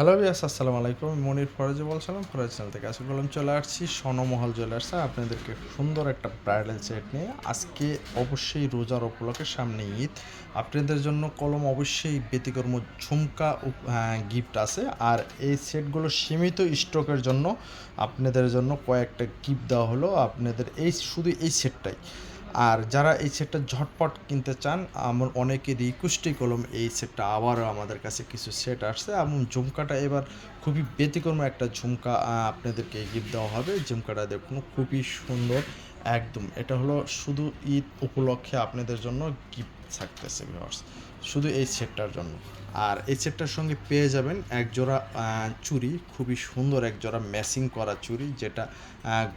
Hello বিয়াস আসসালামু আলাইকুম। মনির ফরাজি বলছিলাম, ফরাজ চ্যানেল থেকে আজকে বললাম চলে আসছি স্বর্ণমহল জুয়েলার্সে আপনাদেরকে সুন্দর একটা ব্রাইডাল সেট নিয়ে আজকে অবশ্যই রোজার উপলক্ষে সামনে ঈদ। আপনাদের জন্য কলম অবশ্যই ব্যতিকর্ম ঝুমকা গিফট আছে। আর এই সেটগুলো সীমিত স্টকের জন্য আপনাদের জন্য কয়েকটা গিফট দেওয়া হলো। আপনাদের এই, শুধু এই সেটটাই আর যারা এই সেটটা ঝটপট কিনতে চান, আমার অনেকে রিকোয়েস্টই করলাম, এই সেটটা আবারও আমাদের কাছে কিছু সেট আসছে। এবং ঝুমকাটা এবার খুবই ব্যতিক্রম একটা ঝুমকা আপনাদেরকে গিফট দেওয়া হবে। ঝুমকাটা দেখুন, খুবই সুন্দর, একদম। এটা হলো শুধু ঈদ উপলক্ষে আপনাদের জন্য গিফট থাকতেছে ভিউয়ার্স শুধু এই সেটটার জন্য। আর এই সেটটার সঙ্গে পেয়ে যাবেন এক জোড়া চুড়ি, খুবই সুন্দর এক জোড়া ম্যাচিং করা চুড়ি, যেটা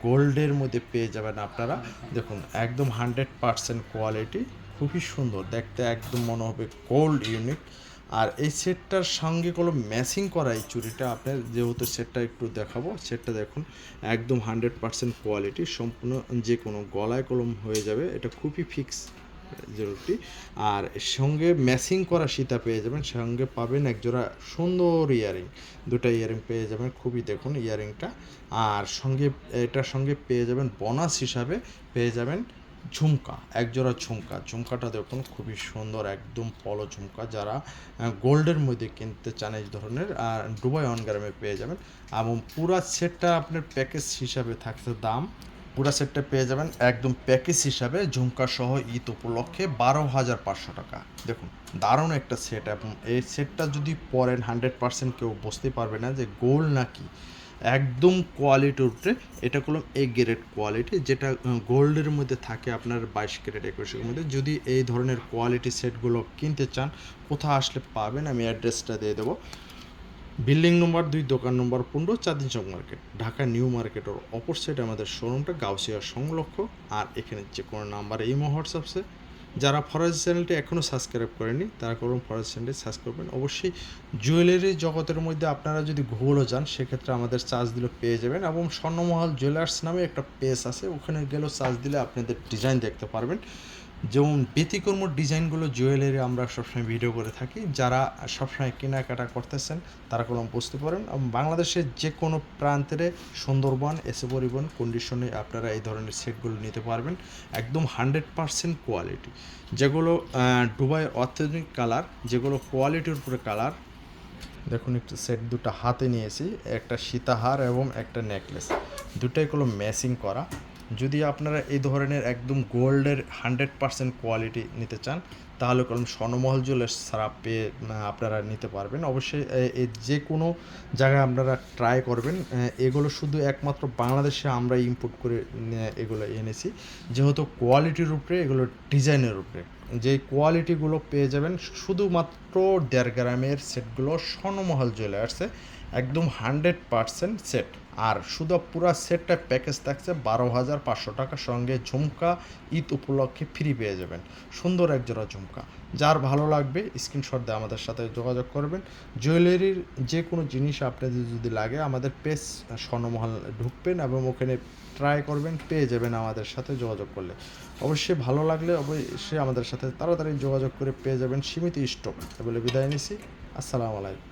গোল্ডের মধ্যে পেয়ে যাবেন আপনারা। দেখুন, একদম হান্ড্রেড পারসেন্ট কোয়ালিটি, খুবই সুন্দর, দেখতে একদম মনে হবে গোল্ড ইউনিক আর এই সেটটার সঙ্গে কোনো ম্যাচিং করা এই চুড়িটা আপনার, যেহেতু সেটটা একটু দেখাবো, সেটটা দেখুন, একদম হান্ড্রেড পারসেন্ট কোয়ালিটি, সম্পূর্ণ যে কোনো গলায় কলম হয়ে যাবে, এটা খুবই ফিক্স জরুরি আর সঙ্গে ম্যাচিং করা সীতা পেয়ে যাবেন, সঙ্গে পাবেন একজোড়া সুন্দর ইয়ারিং দুটো ইয়ারিং পেয়ে যাবেন, খুবই দেখুন ইয়ারিংটা আর সঙ্গে, এটার সঙ্গে পেয়ে যাবেন বোনাস হিসাবে পেয়ে যাবেন ঝুমকা একজোড়া ঝুমকা। ঝুমকাটা দেখুন, খুবই সুন্দর, একদম পলো ঝুমকা। যারা গোল্ডের মধ্যে কিনতে চান এই ধরনের, আর দুবাই অন গ্রামে পেয়ে যাবেন। এবং পুরা সেটটা আপনার প্যাকেজ হিসাবে থাকছে দাম পুরা সেটটা পেয়ে যাবেন একদম প্যাকেজ হিসাবে ঝুমকা সহ ঈদ উপলক্ষে বারো হাজার পাঁচশো টাকা। দেখুন, দারুণ একটা সেট এবং এই সেটটা যদি পরেন হান্ড্রেড পার্সেন্ট কেউ বুঝতে পারবে না যে গোল্ড নাকি। একদম কোয়ালিটির উপরে এটা করলাম এ গ্রেড কোয়ালিটি যেটা গোল্ডের মধ্যে থাকে আপনার বাইশ ক্যারেট একুশের মধ্যে। যদি এই ধরনের কোয়ালিটি সেটগুলো কিনতে চান, কোথাও আসলে পাবেন, আমি অ্যাড্রেসটা দিয়ে দেবো। বিল্ডিং নম্বর দুই, দোকান নম্বর পনেরো, চাঁদিন চক মার্কেট। ঢাকা নিউ মার্কেটের অপর সাইডে আমাদের শোরুমটা গাউসিয়া সংলক্ষ। আর এখানে যে কোনো নাম্বার এই হোয়াটসঅ্যাপসে যারা ফরাজ চ্যানেলটি এখনও সাবস্ক্রাইব করেনি তারা করুন ফরাজ চ্যানেলটি সাবস্ক্রাইব করবেন। অবশ্যই জুয়েলারি জগতের মধ্যে আপনারা যদি ঘুরো যান, সেক্ষেত্রে আমাদের চার্জ দিলে পেয়ে যাবেন। এবং স্বর্ণমহল জুয়েলার্স নামে একটা পেজ আছে, ওখানে গেলেও চার্জ দিলে আপনাদের ডিজাইন দেখতে পারবেন। যেমন ব্যতিক্রম ডিজাইনগুলো জুয়েলারি আমরা সবসময় ভিডিও করে থাকি, যারা সবসময় কেনাকাটা করতেছেন, তারা কলম বুঝতে পারেন। বাংলাদেশের যে কোনো প্রান্তের সুন্দরবন, এসে পরিবহন কন্ডিশনে আপনারা এই ধরনের সেটগুলো নিতে পারবেন। একদম হান্ড্রেড পারসেন্ট কোয়ালিটি। যেগুলো দুবাই অত্যাধুনিক কালার, যেগুলো কোয়ালিটির উপরে কালার। দেখুন একটু সেট দুটো হাতে নিয়েছি, একটা সীতাহার এবং একটা নেকলেস দুটাই কোনো ম্যাচিং করা। যদি আপনারা এই ধরনের একদম গোল্ডের হান্ড্রেড পার্সেন্ট কোয়ালিটি নিতে চান, তাহলে কলম স্বর্ণমহল জুয়েলার্স ছাড়া পেয়ে আপনারা নিতে পারবেন। অবশ্যই যে কোনো জায়গায় আপনারা ট্রাই করবেন। এগুলো শুধু একমাত্র বাংলাদেশে আমরা ইম্পোর্ট করে এগুলো এনেছি। যেহেতু কোয়ালিটির উপরে, এগুলো ডিজাইনের উপরে। যে কোয়ালিটিগুলো পেয়ে যাবেন, শুধুমাত্র দেড় গ্রামের সেটগুলো স্বর্ণমহল জুয়েলার্সে, একদম হান্ড্রেড পারসেন্ট সেট আর শুধু পুরো সেটটা প্যাকেজ থাকছে বারো হাজার পাঁচশো টাকার সঙ্গে ঝুমকা ঈদ উপলক্ষে ফ্রি পেয়ে যাবেন। সুন্দর এক জোড়া ঝুমকা। যার ভালো লাগবে স্ক্রিনশট দিয়ে আমাদের সাথে যোগাযোগ করবেন। জুয়েলারির যে কোনো জিনিস আপনাদের যদি লাগে, আমাদের পেজ স্বর্ণমহল ঢুকবেন এবং ওখানে ট্রাই করবেন, পেয়ে যাবেন আমাদের সাথে যোগাযোগ করলে। অবশ্যই ভালো লাগলে অবশ্যই আমাদের সাথে তাড়াতাড়ি যোগাযোগ করে পেয়ে যাবেন সীমিত স্টক বলে বিদায় নিছি। আসসালামু আলাইকুম।